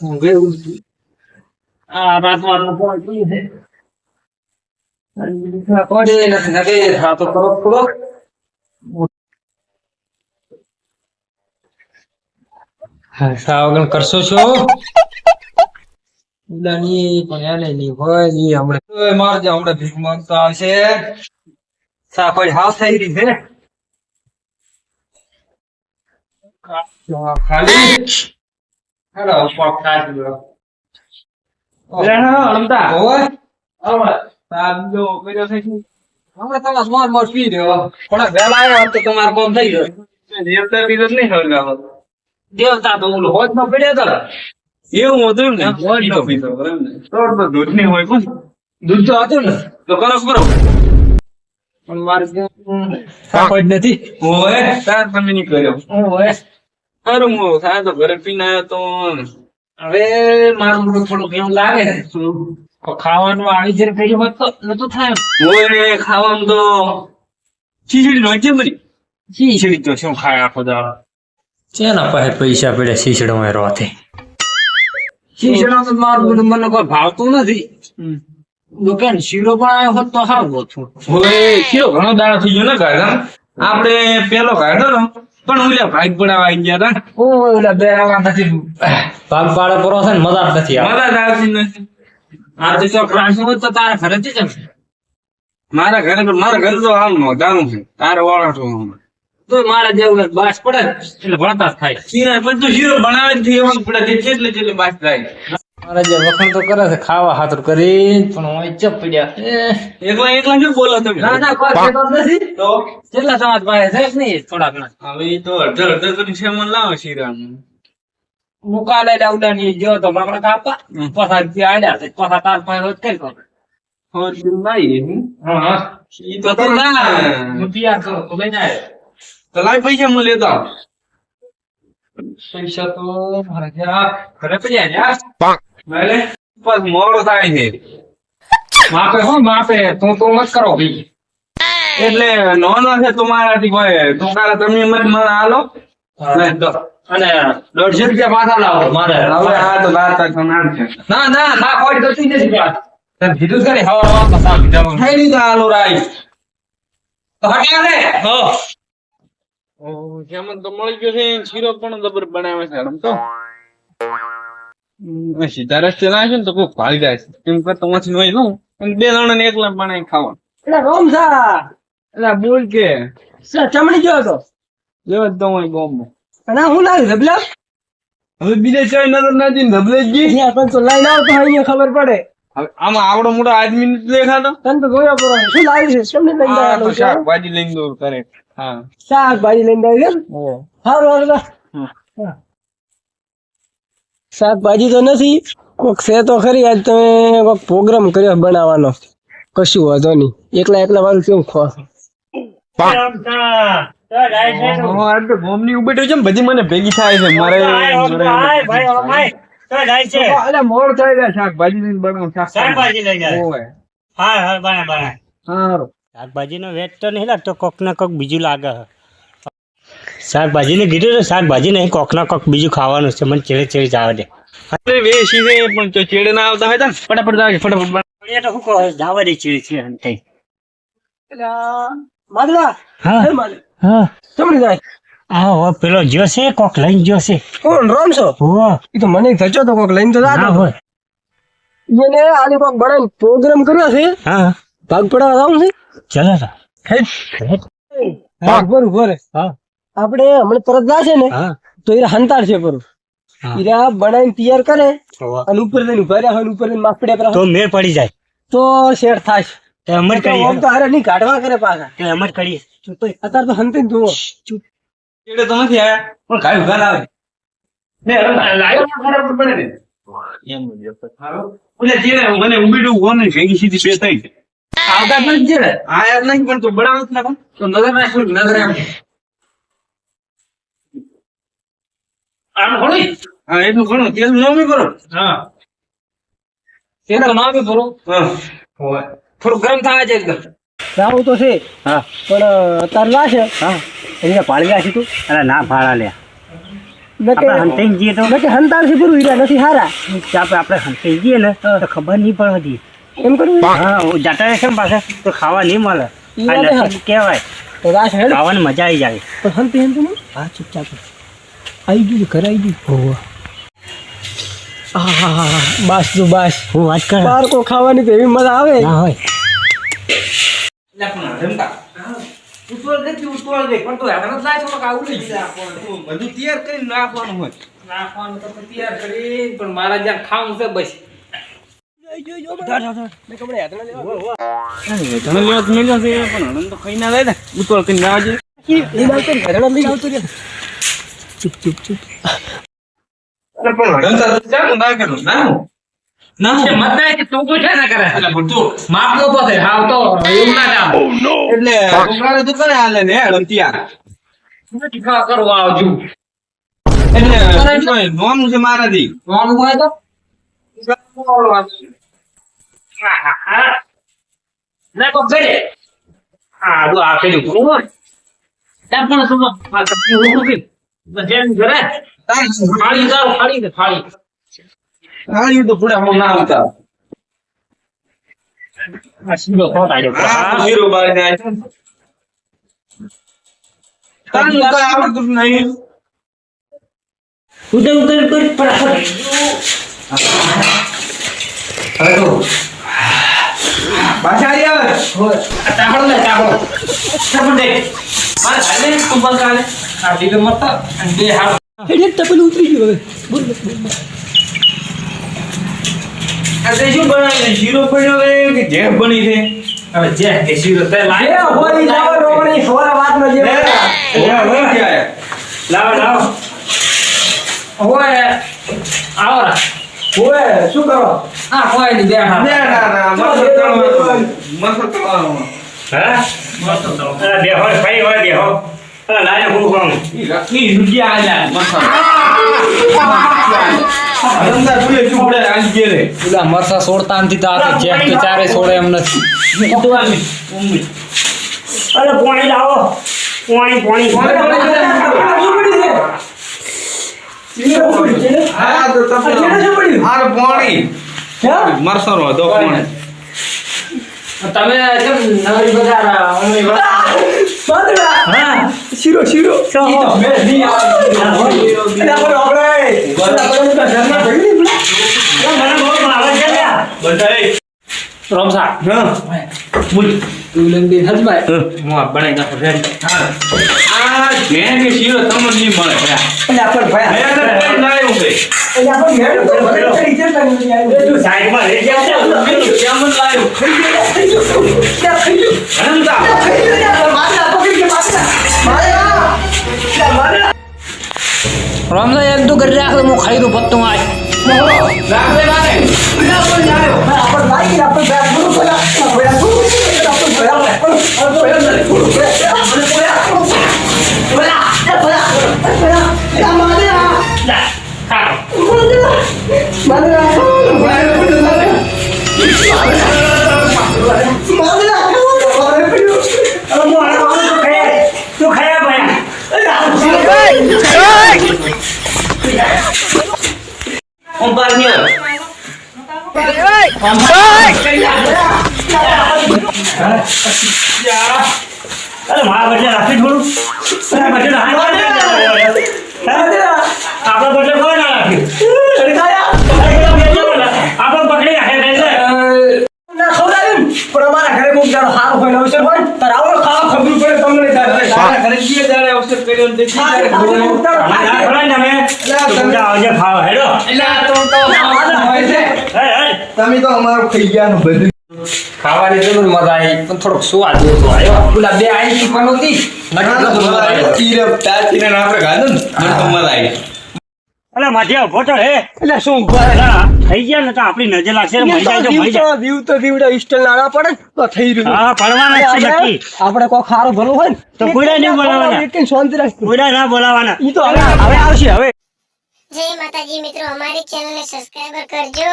ઊંઘે. આ રાત. હા, કરશો છો પણ એને નહીં હોય ઈ હમણાં તોય મારજો હમણાં ભીખ માંગતો આવશે સાફળ હાવ થઈ રહી છે ખાલી હમણાં તમારે પી રહ્યો પણ વહેલા આવ્યા તો તમારે કોમ થઈ ગયો. દેવતા બીજો નહીં હળગાવો. દેવતા તો ઓલો હોજમાં પડ્યો તો. એવું હતું ને હોજ નો પીધો બરાબર ને? તો તો દૂધ નહીં હોય દૂધ તો હતું ને. તો કરો કરો. પણ મારે નથી. ઓય તાર તમે નહીં કર્યો. ઓય સારું હું થાય તો ઘરે પીને આવ્યો તો હવે મારું મોઢું થોડુંક એવું લાગે. ખાવાનું આવી જ રીતે નતું થાય. ઓય ખાવાનું તો ખીચડી નો છે બરી ખીચડી તો શું ખાય આખો દાડો? ચેના પાસે પૈસા પડ્યા શીશડમાં રોથે શીશડા તો મારું મને કોઈ ભાવતું નથી. દુકાન શીરો પણ આવ્યો હોત તો સારું હોત. ઓય શીરો ઘણો દાડો થઈ ગયો ને ગાડા આપણે પેલો ને પણ ઓલા ભાગ પડાવવા ગયા હતા ઓય ઓલા બે નથી. ભાગ પાડે પરો છે ને મજા નથી આવતી. મજા આવતી નથી. આ તો ચોક રાખ્યું તો તારા ઘરે જ હશે. મારા ઘરે તો મારા ઘરે તો આમ નોંધાનું છે. તારે વાળો તો મારા જેવું બાસ પડે એટલે ભણતા થાય. શીરા પણ તું શીરો બનાવે થી પડે તે ચેટલે ચેટલે બાસ થાય. મારા જે વખણ તો કરે છે ખાવા હાથર કરી પણ હોય ચપ પડ્યા. એકલા એકલા શું બોલો તમે? ના ના કોઈ જ નથી. તો? કેટલા સમાજ પાસે છે કે નહીં થોડાક ના. હવે તો તો અડધો કરી છે મને લાવો શીરાનું. મુકાલે ઉડાની જો તો બાપડા કાપા. પથા થી આડ્યા છે પથા તાર પાસે રોજ કરી કરો તો તો તો તો આવું. પૈસા તો મારા ત્યાં ઘરે પર મોડો થાય છે. માપે હો માપે તું તો મત કરો. ભાઈ એટલે નોનો છે તમારાથી કોઈ. તું કાલે તમે મત મને આલો અને દોઢસો રૂપિયા પાછા લાવો. મારે. હવે આ તો વાત તો ના ના ના ના કોઈ તો થઈ જશે તને કીધું જ ખરી હવા પસાર આવી થઈ નહીં તો આલો રાઈ તો હટ્યા ને હો. જેમન તો મળી ગયો છે શીરો પણ જબર બનાવે છે આમ તો. સીધા રસ્તે ના છે ને તો કોઈ ભાગી જાય છે. એમ કરતો માંથી નહીં લઉં. અને બે જણા ને એકલા પણ ખાવા એટલે રોમ સા. એટલે બોલ કે. ચમડી ગયો તો લેવા તો હું ગામમાં અને હું લાવ્યું ધબલા હવે બીજે ચાઈ નજર નથી ને ધબલે જ ગઈ. પણ તો લઈને આવતો અહીંયા ખબર પડે. હવે આમાં આવડો મોટો આદમી દેખાતો. તને તો જોયો પડે શું લાવ્યું છે? તમને લઈને આ તો આવવાનું શાકભાજી લઈને દોર કરે. હા. શાકભાજી લઈને આવ્યો? એમ સારું હા. શાકભાજી તો નથી કોક છે તો ખરી આજ તમે કોક પ્રોગ્રામ કર્યો બનાવવાનો. કશું વાંધો નહીં. એકલા એકલા વાળું કેવું ખો હા, આ તો ગોમની ઉભેટો છે બધી મને ભેગી થાય છે મારે મારે- અરે મોડ થાય છે શાકભાજી લઈને બનાવું શાકભાજી. લઈ જાય હા. શાકભાજીનો વેટ તો નહીં લાગતો કોક ને કોક બીજું લાગે શાકભાજીને કીધું તો શાકભાજી નહીં કોક ના કોક બીજું ખાવાનું છે મને ચેડે ચેડે જાવ દે અરે વેસી છે પણ જો ચેડે ના આવતા હોય તો ફટાફટ જાગે ફટાફટ. એ તો શું કહો જાવા દે ચીડી છે એમ થઈ માદલા હા. હા ચમડી જાય? આ હો પેલો જ્યો છે કોક લઈને જ્યો છે. કોણ રમશો હો. એ તો મને થચો તો કોક લઈને તો જાતો. હોય. એને આલી કોક બનાવીને પ્રોગ્રામ કર્યો છે? હા. ભાગ પડાવવા જવું છે? ચલો ભાગ પર ઊભો રે હા. આપણે હમણાં તરત જાશે ને તો એ હંતાડ છે પર ઈરા બનાવીને તૈયાર કરે અને ઉપર લઈને ઊભા રહ્યા હોય ને ઉપર લઈને માપડે પર તો મેળ પડી જાય. તો શેર થાય. તો એમ જ કરી તો હારે નહીં કાઢવા કરે પાછા. તો એમ જ કરી તો અત્યારે તો હંતે ને ચૂપ એડે તો નથી આયા. પણ કાઈ ઊભા આવે. ને લાયો ફટાફટ બને ને. એમ જ હારું. ઓલે મને ઉમીડું ઓને ભેગી સીધી બે થઈ. છે. આવતા જ નથી આયા નહીં પણ તો બનાવ જ ના પણ. તો નજર નાખું નજર એમ આમ થોડી? હા એટલું ઘણું તેલ ન કરો. હા. તે તો ના બી ભરો થોડું ગરમ થાય છે એકદમ રાવું તો છે. હા. પણ અત્યારે લાશે હા. અહીંયા પાડી રાખી તું. અરે ના ફાળા લે. આપણે હંતાઈ જઈએ તો. હંતાળથી પૂરું હીરા નથી હારા. આપણે આપણે હંતાઈ જઈએ ને તો ખબર નહીં હતી એમ કરવું? હા જાતા રહેશે પાછા. તો ખાવા નહીં મળે. કેવાય. કહેવાય તો રાસ ખાવાની મજા આવી જાય. પણ હંતી હંતી હા ચૂપચાપ. આવી ગયું ઘર આવી ગયું હા હા હા હા બસ જો બસ. હું વાત કર? બાળકો ખાવાની તો એવી મજા આવે. ના હોય. એટલે પણ રમતા ઉતોળ નથી ઉતોળ દે પણ તો હેડન જ લાય થોડોક આવું લઈ જાય આપણને. બધું તૈયાર કરીને નાખવાનું હોય. નાખવાનું તો તૈયાર કરી. પણ મારા જ્યાં ખાવું છે બસ. ધણ લેવા. તો મેલ્યો છે પણ હણન તો ખાઈ ના જાય ને ઉતોળ કરીને ના આવજે પણ હણન તો જાનું ના કરું નાનું એટલે નોનું છે. મારાથી? હા પણ શું જેમ ઘરે ફાળી જાવ ફાળી દે ફાળી હાલી તો પૂરા હું ના આવતા. આ શીરો આવ્યો આ કઈ આવડતું નહીં. આવી તાપડો તાપડો તાપડો દે? મારે તું બંધ કાલે? આ અને બે હાથ. હેડ તપેલું ઉતરી ગયું હવે. બોલ બોલ, બોલ. આ શું બનાવી શીરો પડ્યો છે કે જેમ બની છે? હવે જે કે શીરો તે લાય. એ હોળી જાવ રોમણી હોરા વાત ન જે લાવ લાવ. ઓય આવો રા. શું કરો? આ કોઈ નહીં બેઠા હા અરે બે હોય ફરી હોય બે હો અરે લાજે હું કહું પેલા મરસા છોડતા નથી તો આ તો ચારે છોડે એમ નથી અરે પાણી લાવો પાણી પાણી મરસો રો દો પાણી તમે કેમ નવરી બજાર બાંધડા હા. શીરો શીરો. તો. મે નહીં આવે. એટલે આપણે આપણે ઘરના ભરી મને બહુ ભાવે છે લ્યા. બધા રમસા હા મુલ તું લઈને બેન હજમાય હું. આ બનાવી નાખું રેડી. આ જેન કે શીરો તમને નહીં મળે. એટલે આપણે ભાઈ કોઈ. લાવ્યું છે. એટલે આપણે ઘેર ઉપર ભરી ચડી છે ને. તું સાઈડમાં રહી જા. કેમ જ લાવ્યું? થઈ ગયું. થઈ ગયું. થઈ ગયું? રમસા એક તો કરી રાખ હું ખાઈ દઉં પત્તું આજ રાખ દે આવે. અરે મારા બદલે રાખી થોડું તારા બદલે આપણા બદલે કોઈ ના રાખ્યું આપણે પકડી રાખે પણ અમારા ઘરે કોઈક જાણો પડે તમને તે તે તો આવજે ખાવ હેડો. હે હે તમે તો અમારું ખાઈ ગયા નું બધું. ખાવાની જરૂર મજા આવી પણ થોડોક સ્વાદ ઓછો આવ્યો. પેલા બે આઈ અલા માધ્યા ફોટો હે? એટલે શું થઈ ગયા ને તો આપણી નજર લાગશે તો દીવ તો દીવડા ઇસ્ટલ નાળા પડે તો થઈ રહ્યું. હા પડવાના છે આપણે નક્કી આપણે કોઈ ખારો ભલો હોય ને તો કોઈને નહીં બોલાવાના. એકને શાંતિ રાખ કોઈના ના બોલાવાના. ઈ તો હવે હવે આવશે હવે. જય માતાજી મિત્રો અમારી ચેનલને સબસ્ક્રાઈબર કરજો.